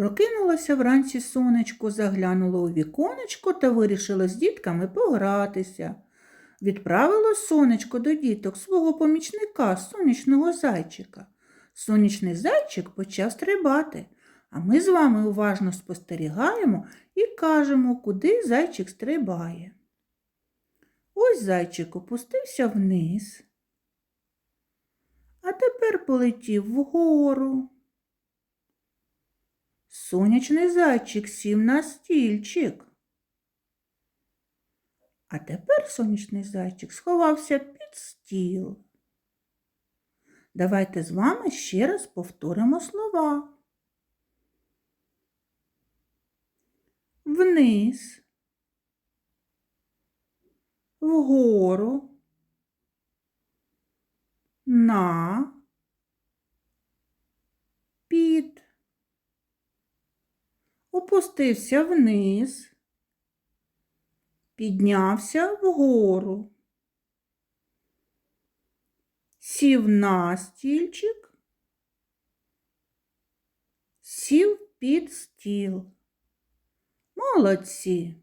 Прокинулося вранці сонечко, заглянуло у віконечко та вирішило з дітками погратися. Відправило сонечко до діток свого помічника, сонячного зайчика. Сонячний зайчик почав стрибати, а ми з вами уважно спостерігаємо і кажемо, куди зайчик стрибає. Ось зайчик опустився вниз, а тепер полетів вгору. Сонячний зайчик сів на стільчик. А тепер сонячний зайчик сховався під стіл. Давайте з вами ще раз повторимо слова. Вниз, вгору, на, під опустився вниз, піднявся вгору, сів на стільчик, сів під стіл. Молодці!